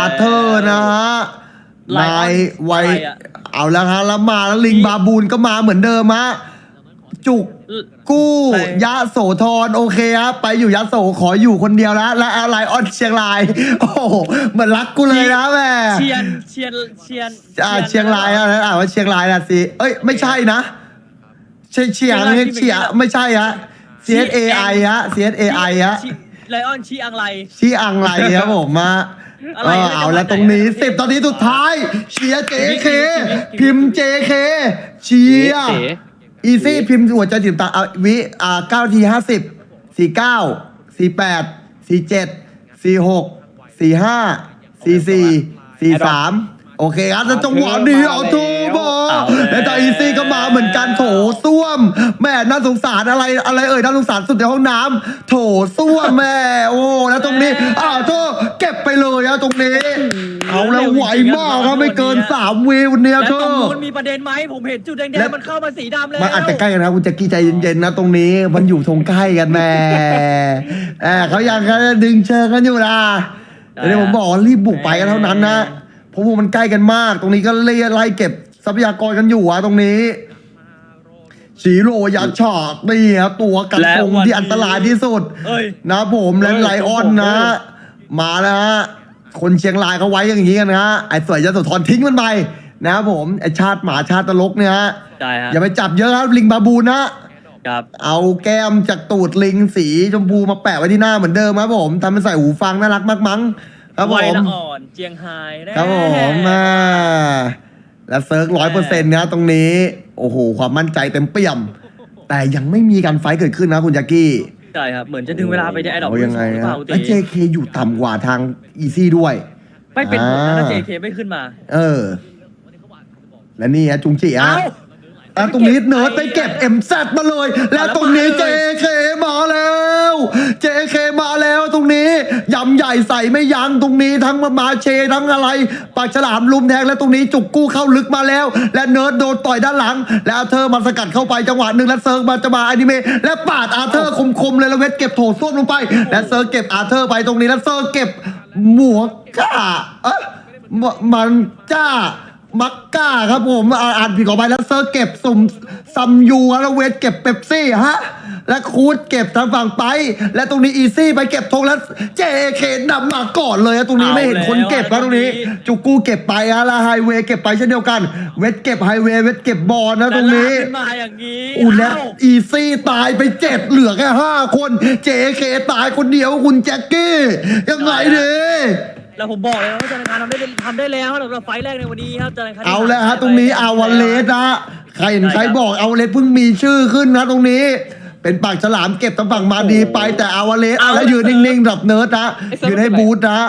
อาเธอร์นะฮะไลออนนายไวอะไรอะ เอาแล้วฮะแล้วมาแล้วลิงบาบูนก็มาเหมือนเดิมฮะจุก กู้ไป ยะโสธรโอเคครับไปอยู่ยะโสขออยู่คนเดียวแล้วและแอร์ไลน์ออนเชียงราย โอ้โหเหมือนรักกูเลยนะแม่เชียนเชียนเชียนอ่าเชียงรายอะอ่านว่าเชียงรายนะสิเอ้ยไม่ใช่นะใช่เชียงเชียไม่ใช่ฮะ C S A I ฮะ C S A I ฮะไลออนชีอังไลชี้อังไรครับผมมา อะไรเอออะไร เอาแล้วตรงนี้สิบตอนนี้สุดท้าย เชียร์ JK พิมพ์ JK เชียร์อีซี่พิมพ์หัวใจติดตามเอาวิอ่าเก้าทีห้าสิบสี่เก้าสี่แปดสี่เจ็ดสี่หกสี่ห้าสี่สี่สี่สามโอเคครับแล้วจังหวะนี้เอาทูบอ แล้วแต่อีซี่ก็มาเหมือนกันโถส้วมแม่น่าสงสารอะไรอะไรเอ่ยน่าสงสารสุดในห้องน้ำโถส้วมแม่โอ้แล้วตรงนี้อ้าวโทษเก็บไปเลยอะตรงนี้ เอาแล้วไหวมากครับไม่เกินสามวิวันเนี้ยแล้วเธตรงอนู้นมีประเด็นไหมผมเห็นจุดแดงและ ๆมันเข้ามาสีดำแล้ว มันอาจจะใกล้กันนะคุณแจ็คกี้ใจเย็นๆนะตรงนี้มันอยู่ตรงใกล้กันแม่แอบเขายังเขาดึงเชิงกันอยู่นะเดี๋ยวผมบอกว่ารีบบุกไปกันเท่านั้นนะเพราะว่ามันใกล้กันมาก ตรงนี้ก็เล่ไล่เก็บทรั พยากรกันอยู่อะตรงนี้สีโรยักษ์ฉากนี่ครับตัวกันคงที่อันตรายที่สุด เอ้ย นะผมและไลออนนะ มาแล้วฮะคนเชียงรายเขาไว้อย่างนี้กันนะฮะไอ้สวยยโสธรทิ้งมันไปนะครับผมไอ้ชาติหมาชาติตลกเนี่ยฮะใช่ฮะอย่าไปจับเยอะครับลิงบาบูนะครับ เอาแก้มจากตูดลิงสีชมพูมาแปะไว้ที่หน้าเหมือนเดิมครับผมทำเป็นใส่หูฟังน่ารักมากมั้งครับผไวมละอ่อนเจียงไฮ้แน่ครับผมอ่า และเซิร์กร้อยเปอร์เซ็นต์นะตรงนี้ โอ้โห ความมั่นใจเต็มเปี่ยม แต่ยังไม่มีการไฟท์เกิดขึ้นนะคุณแจ็กกี้ใช่ครับ เหมือนจะดึงเวลาไปในไอ้ดอกเอายังไงหรือนะเปล่าและตี JK อยู่ต่ำกว่าทางอีซี่ด้วย ไม่เป็นผลนะอ่าถ้า JK ไม่ขึ้นมา เออ และนี่ฮะจุงจิฮะเอ้าอะตรงนี้เนิร์ดไปเก็บ MZ มาเลย แล้วตรงนี้ JK มาแำใหญ่ใส่ไม่ยั้งตรงนี้ทั้งมาเชทั้งอะไรปากฉลามลุมแทงแล้วตรงนี้จุกกู้เข้าลึกมาแล้ว และเนิร์ดโดนต่อยด้านหลัง แล้วเธอมาสกัดเข้าไปจังหวะหนึ่งแล้วเซิร์ฟมาจะมาอนิเมะและปาดอาเธอร์คมๆเลยแล้วเวทเก็บโถส้วมลงไป และเซิร์ฟเก็บอาเธอร์ไปตรงนี้แล้วเซิร์ฟเก็บหมวกก้าเอ๊ะมันจ้า มักก้าครับผมอ่าอ่านผิดขอไปแล้วเซอร์เก็บสุ่มซัมยูแล้วเวทเก็บเป๊ปซี่ฮะและคูดเก็บทางฝั่งไป และตรงนี้อีซี่ไปเก็บธงแล้วเจเคนำมาก่อนเลยอะตรงนี้ไม่เห็นคนเก็บแล้วตรงนี้จุกูเก็บไปฮะแล้วไฮเวย์เก็บไปเช่นเดียวกัน เวทเก็บไฮเวย์เวทเก็บบอลนะตรงนี้ แต่ลากขึ้นมาอย่างนี้อูและเอ้าอีซี่ตายไปเจ็ดเหลือแค่ห้าคน เจเคตายคนเดียวคุณแจ็คกี้ ยังไงดี แล้วผมบอกเลยว่าธนาคารทำได้ทำได้แล้วสำหรับไฟล์แรกในวันนี้ครับธนาคารเอาแล้วฮะตรงนี้อาวาเลสนะใครเห็นใครบอกอาวาเลสเพิ่งมีชื่อขึ้นนะตรงนี้ เป็นปากฉลามเก็บทางฝั่งมาดีไปแต่อาวาเลสเอาแล้วยืนนิ่งๆดับเนิร์ดนะยืนให้บูธนะ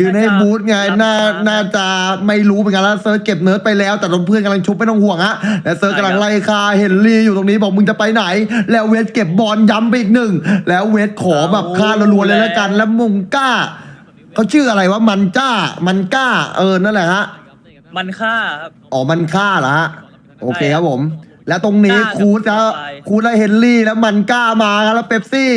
ยืนให้บูธไงน่าน่าจะไม่รู้เหมือนกันแล้วเซิร์ชเก็บเนิร์ดไปแล้ว แต่เพื่อนกำลังชุบไม่ต้องห่วงฮะและเซิร์ชกำลังไล่คาเฮนรี่อยู่ตรงนี้บอกมึงจะไปไหน แล้วเวทเก็บบอลย้ำไปอีกหนึ่งแล้วเวทขอแบบคารัวๆเลยแล้วกัน แล้วมุงก้า เขาชื่ออะไรวะมันจ้า มันก้า เออนั่นแหละฮะ มันค่าครับ อ๋อ มันฆ่าเหรอฮะ โอเคครับผม แล้วตรงนี้กล้าคูดจะแล้วไปคูดแล้วเฮนรี่แล้วมันกล้ามาครับแล้วเป๊ปซี่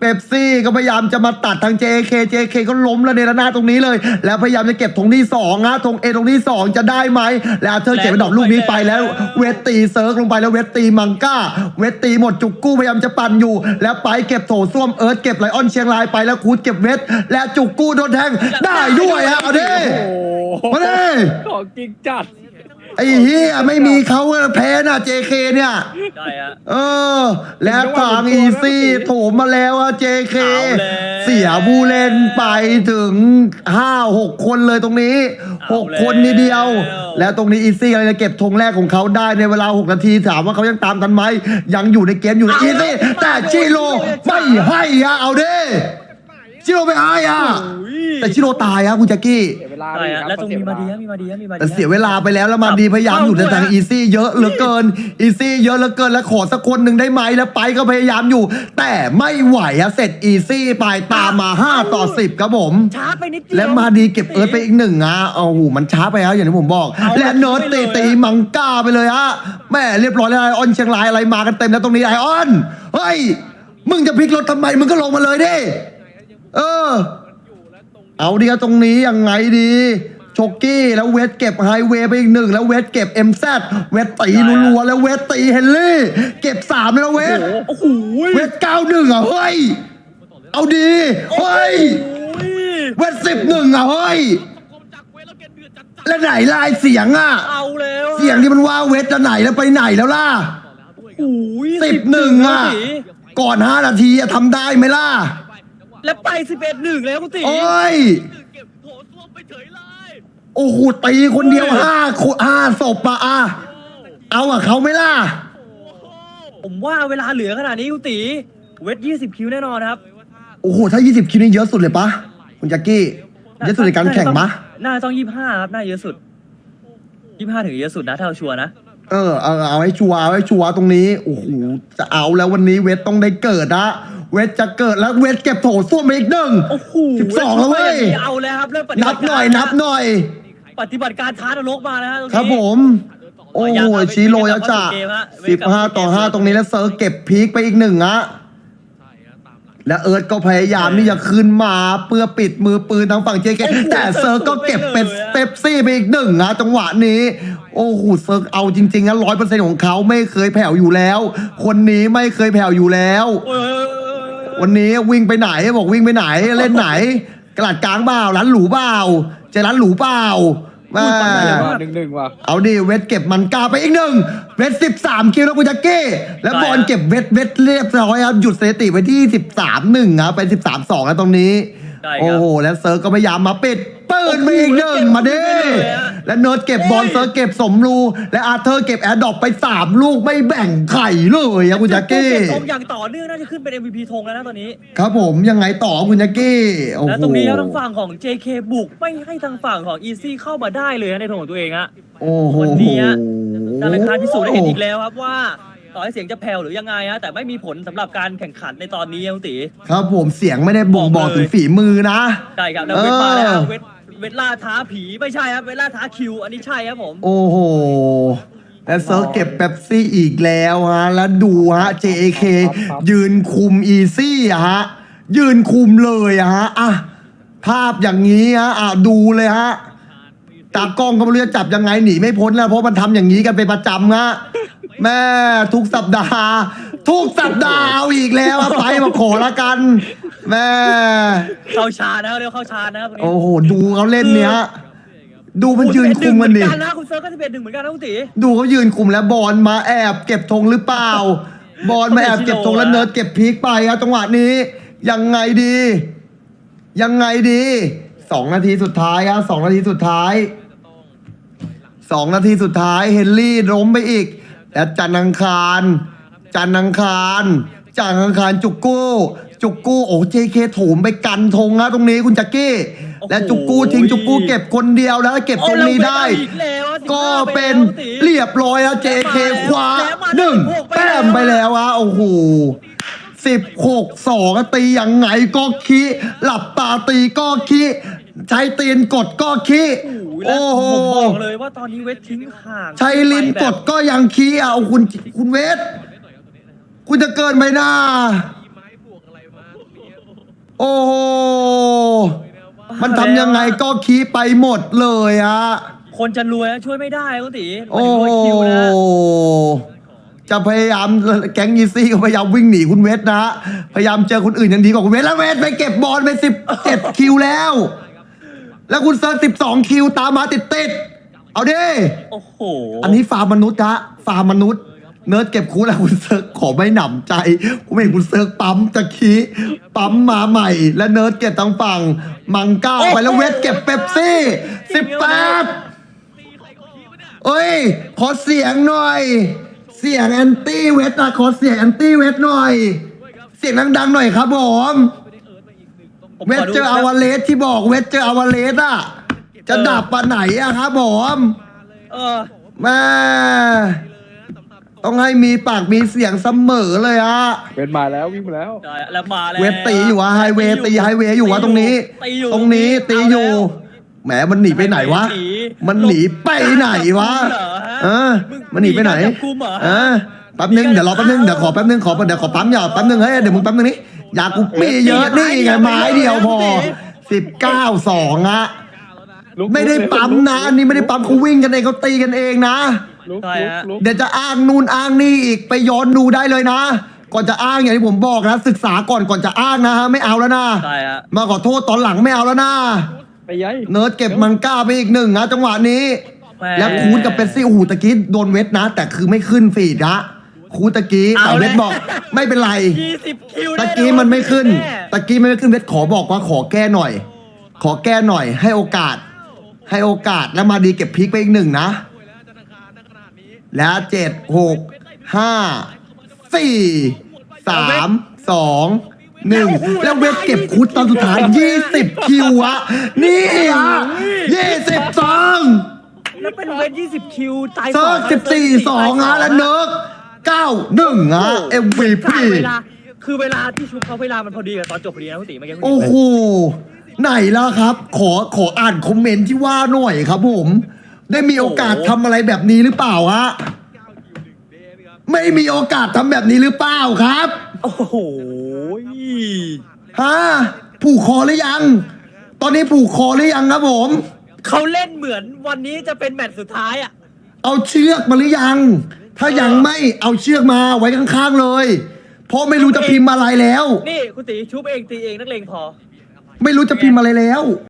เป๊ปซี่ก็พยายามจะมาตัดทาง JK JK ก็ล้มแล้วในระนาดตรงนี้เลย แล้วพยายามจะเก็บธงที่สองฮะธงเอตรงที่สองจะได้ไหมแล้วเธอเก็บดอกลูกนี้ไปแล้วเวทตีเซิร์กลงไปแล้วเวทตีมังก้า เวทตีหมดจุกกู้พยายามจะปั่นอยู่ แล้วไปเก็บโถส้วมเอิร์ธเก็บไลออนเชียงรายไปแล้วคูดเก็บเวทและจุกกู้โดนแทงได้ด้วยฮะเอาดิมาดิของจริงจัดไอ้เฮียไม่มีเขาแพ้น่ะ JK เนี่ย ใช่ฮะ เออ แล้วทางอีซี่โถมมาแล้วอะ JK เอาแล้ว เสียผู้เล่นไปถึงห้าหกคนเลยตรงนี้หกเอาแล้วคนนิดเดียว แล้วตรงนี้อีซี่กำลังจะเก็บธงแรกของเขาได้ในเวลา 6 นาทีถามว่าเขายังตามทันไหมยังอยู่ในเกมอยู่ในอีซี่แต่ชิโร่ไม่ให้อะเอาดิชิโร่ไม่ให้อะ แต่ชิโร่ตายอะคุณแจ็คกี้ เสียเวลาใช่ดิฮะครับแล้วตรงมีมาดีเสีฮะยเวลมีมาดีฮะมีมาดีแต่ฮะเสียเวลาไปแล้วแล้วมาดีพยายามอยู่ในทางอีซี่เยอะเหลือเกิน อีซี่เยอะเหลือเกินแล้วขอสักคนหนึ่งได้ไหมแล้วไปก็พยายามอยู่ แต่ไม่ไหวอะเสร็จอีซี่ไปตามมา 5 ต่อ 10 ครับผม ช้าไปนิดเดียว และมาดีเก็บเอิร์ธไปอีกหนึ่งอะโอ้โหมันช้าไปแล้วอย่างที่ผมบอก เอาและเนิร์ดไปตีเลยตีมังก้าไปเลยฮะแม่เรียบร้อยแล้วไอออนเชียงรายอะไรมากันเต็มแล้วตรงนี้ไอออนเฮ้ยมึงจะพลิกรถทำไมมึงก็ลงมาเลยดิเออ เอาดีครับตรงนี้ยังไงดีโชกกี้แล้วเวทเก็บไฮเวย์ไปอีกหนึ่งแล้วเวทเก็บเอ็มซเวทตีรัวๆแล้วเวทตีเฮนรี่ เก็บสามแล้วเวทโอ้โหเวทเก้าหนึ่งอะเฮ้ยเอาดีเฮ้ยโอ้ยเวทสิบหนึ่งอะเฮ้ยแล้วไหนลายเสียงอะเอาแล้วอะเสียงที่มันว่าเวทจะไหนแล้วไปไหนแล้วล่ะโอ้ยสิบหนึ่งอะก่อนห้านาทีอะทำได้ไหมล่ะ แล้วไปสิบเอ็ดหนึ่งแล้วคุณตีโอ้ย เก็บโถส้วมไปเฉยเลยโอ้โหตีคนเดียวห้าคนห้าศพอะอะเอาอะเขาไหม่ล่ะ ผมว่าเวลาเหลือขนาดนี้คุณตีเวทยี่สิบคิวแน่นอนครับโอ้โห ถ้า 20 คิวนี่เยอะสุดเลยปะคุณแจ็คกี้ เยอะสุดในการแข่งปะน่าจะต้องยี่ห้าครับน่าเยอะสุดยี่ห้าถึงเยอะสุดนะถ้าเอาชัวร์นะ เออเอาเอาให้ชัวร์เอาให้ชัวร์ตรงนี้โอ้โหจะเอาแล้ววันนี้เวทต้องได้เกิดนะเวทจะเกิดแล้วเวทเก็บโถส้วมไปอีกหนึ่งโอ้โหสิบสองแล้วเว้ยเอาแล้วครับเริ่มปฏินับับติหน่อยนับหน่อย ปฏิบัติการท้านรกมาแล้วฮะตรงนี้ ครับผม โอ้โหชีโรยาจ่าสิบห้าต่อห้าตรงนี้แล้วเซิร์ฟเก็บพีคไปอีกหนึ่งอะ และเอิร์ธก็พยายามที่จะขึ้นมาเพื่อปิดมือปืนทางฝั่งเจเคแต่เซิร์ฟก็เก็บเป็นเปปซี่ไปอีกหนึ่งนะจังหวะนี้ โอ้โหเซิร์ฟเอาจริงๆนะร้อยเปอร์เซ็นต์ของเขาไม่เคยแผ่วอยู่แล้ว คนนี้ไม่เคยแผ่วอยู่แล้วโอ้ยโอ้ยโอ้ยโอ้ยวันนี้วิ่งไปไหนบอกวิ่งไปไหนเล่นไหนกระดาษกลางเปล่าร้านหรูเปล่าเจะร้านหรูเปล่าแม่ว่าหนึ่งหนึ่งว่ะเอาดิเวทเก็บมันกาไปอีกหนึ่งเวทสิบสามคิวแล้วกูจะเก้แล้วบอลเก็บเวทเวทเรียบร้อยครับหยุดสถิติไว้ที่สิบสามหนึ่งครับเป็นสิบสามสองแล้วตรงนี้ ได้ครับ โอ้โหแล้วเซิร์ฟก็พยายามมาปิดปืนไปอีกหนึ่งมาดิเลยอะและเนิร์ดเก็บบอลเซิร์ฟเก็บสมรู และอาร์เธอร์เก็บแอร์ดรอปไปสามลูกไม่แบ่งไข่เลยครับคุณแจ็คกี้เก็บธงอย่างต่อเนื่องน่าจะขึ้นเป็น MVP ธงแล้วนะตอนนี้ ครับผมยังไงต่อคุณแจ็คกี้โอ้โห และตรงนี้ครับทางฝั่งของ JK บุกไม่ให้ทางฝั่งของ Easy เข้ามาได้เลยนะในธงของตัวเองฮะโอ้โหวันนี้ฮะดารคารพิสูจน์ได้เห็นอีกแล้วครับว่า ต่อให้เสียงจะแผ่วหรือยังไงฮะแต่ไม่มีผลสำหรับการแข่งขันในตอนนี้ครับคุณตี ครับผมเสียงไม่ได้บ่งบอกบอกเลยถึงฝีมือนะ ใช่ครับแล้วเวทมาแล้วเออเวทเวทล่าท้าผีไม่ใช่ครับเวทล่าท้าคิว อันนี้ใช่ครับผม โอ้โห และเซิร์ฟเก็บเป๊ปซี่อีกแล้วฮะ แล้วดูฮะ JK ยืนคุมอีซี่อะฮะ ยืนคุมเลยอะฮะ อะ ภาพอย่างนี้ฮะ อะ ดูเลยฮะ ตากล้องก็ไม่รู้จะจับยังไงหนีไม่พ้นแล้ว เพราะมันทำอย่างนี้กันเป็นประจำฮะ แม่ทุกสัปดาห์ ทุกสัปดาห์เอาอีกแล้วอะไปมาขอละกัน แม่ เข้าชาร์จนะครับเรียกว่าเข้าชาร์จนะครับตรงนี้โอ้โหดูเขาเล่นเนี้ย ดูมันยืนคุมมันดิเหมือนกันนะคุณเซิร์ฟก็จะเป็นหนึ่งเหมือนกันนะคุณตีดูเขายืนคุมแล้วบอลมาแอบเก็บธงหรือเปล่า บอลมาแอบเก็บธงแล้วเนิร์ดเก็บพีคไปครับจังหวะนี้ ยังไงดี ยังไงดีสองนาทีสุดท้ายครับสองนาทีสุดท้ายสองนาทีสุดท้ายเฮนรี่ล้มไปอีก และจันทร์อังคาร จันทร์อังคารจันทร์อังคารจุกกู้ จุกกู้โอ้เจเคโถมไปกันธงนะตรงนี้คุณจักกี้และจุกกู้ทิ้งจุกกู้เก็บคนเดียวแล้วเก็บตรงนี้ได้อีกแล้วอะก็เป็น15เรียบร้อยแล้ว JK คว้าหนึ่งแต้มไปแล้วอะโอ้โหสิบหกสองตียังไงก็คิ หลับตาตีก็คิ ใช้ตีนกดก็คิโอ้โอ้โหโหผมบอกเลยว่าตอนนี้เวททิ้งห่างใช้ลิ้นกดก็ยังคิเอาคุณคุณเวท คุณจะเกินไปหน้าโอ้โหมันทำยังไงก็คีไปหมดเลยฮะคนจะรวยนะช่วยไม่ได้คุณตีโอ้มันรวยคิวนะจะพยายามแก๊งยีซี่ก็พยายามวิ่งหนีคุณเวทนะฮะพยายามเจอคนอื่นยังดีกว่าคุณเวทแล้วเวทไปเก็บบอลไปสิบเจ็ดคิวแล้ว แล้วคุณเซิร์ฟสิบสองคิวตามมาติดติดๆเอาดิ โอ้โหอันนี้ฟาร์มมนุษย์ฮะฟาร์มมนุษย์ เนิร์ดเก็บคูแล้วคุณเซิร์ฟขอไม่หนำใจ ผมเห็นคุณเซิร์ฟปั๊มตะคีปั๊มมาใหม่ และเนิร์ดเก็บทางฝั่งมังก้าไปแล้วเวทเก็บเป๊ปซี่สิบแปดเอ้ย ขอเสียงหน่อย เสียงแอนตี้เวทนะขอเสียงแอนตี้เวทหน่อย เสียงดังๆหน่อยครับผม ผมเวขทดูเจออาวาเลสที่บอกเวทเจออาวาเลสอะ จะดับปะไหนอะครับผมเออ แม่ต้องให้มีปากมีเสียงเสมอเลยฮะเป็นมาแล้ววิ่งมาแล้ว ได้แล้วมาแล้วเวทตีอยู่วะไฮเวย์ตีไฮเวย์อยู่วะตรงนี้ ตีอยู่ตรงนี้ตีอยู่ แหมมันหนีไปไหนวะหนีมันหนีไปไหนวะเหรอฮะเออ มันหนีไปไหนมีการจับกุมเหรอเออแป๊บนึงเดี๋ยวรอแป๊บนึงเดี๋ยวขอแป๊บนึงขอเดี๋ยวขอปั๊มอย่าแป๊บนึงเฮ้ยเดี๋ยวมึงแป๊บนึงนี่ อยากกูมีเยอะนี่ไงไม้เดียวพอสิบเก้าสองอะลุกไม่ได้ปั๊มนะอันนี้ไม่ได้ปั๊มเขาวิ่งกันเองเขาตีกันเองนะ ลุกใช่ลุกฮะลุกเดี๋ยวจะอ้างนู่นอ้างนี่อีกไปย้อนดูได้เลยนะ ก่อนจะอ้างอย่างที่ผมบอกนะ ศึกษาก่อนก่อนจะอ้างนะฮะไม่เอาแล้วนะใช่ฮะมาขอโทษตอนหลังไม่เอาแล้วนะไปยัยเนิร์ดเก็บมันก้าไปอีกหนึ่งนะจังหวะนี้แหม่แล้วคูดกับเป็ปซี่โอ้โหตะกี้โดนเวทนะ แต่คือไม่ขึ้นฟีดนะ คูดตะกี้แต่เวทบอกไม่เป็นไรยี่สิบคิวตะกี้มันไม่ขึ้นแตะกี้มันไม่ขึ้นเวทขอบอกว่าขอแก้หน่อย ขอแก้หน่อย ให้โอกาส ให้โอกาสแล้วมาดีเก็บพลิกไปอีกหนึ่งนะ แล้วเจ็ดหกห้าสี่สามสองหนึ่งแล้วเวทเก็บคูดตอนสุดท้ายยี่สิบคิวอะนี่อะยี่สิบสองแล้วเป็นเวทยี่สิบคิวตายเซิร์ฟสิบสี่สองอะแล้วเนิร์ก เก้าหนึ่งอะ MVP ใช่เวลาคือเวลาที่ชุบเขาเวลามันพอดีกับตอนจบพอดีนะคุณตีเมื่อกี้คุณตีโอ้โหไหนล่ะครับ ขอขออ่านคอมเมนต์ที่ว่าหน่อยครับผม ได้มีโอกาสทำอะไรแบบนี้หรือเปล่าฮะไม่มีโอกาสทำแบบนี้หรือเปล่าครับโอ้โหฮะผูกคอหรือยัง ตอนนี้ผูกคอหรือยังครับผม เขาเล่นเหมือนวันนี้จะเป็นแมตช์สุดท้ายอะ เอาเชือกมาหรือยัง ถ้ายังไม่เอาเชือกมาไว้ข้างๆเลย เพราะไม่รู้จะพิมพ์อะไรแล้ว นี่คุณตีชุบเองตีเองนักเลงพอ ไม่รู้จะพิมพ์อะไรแล้ว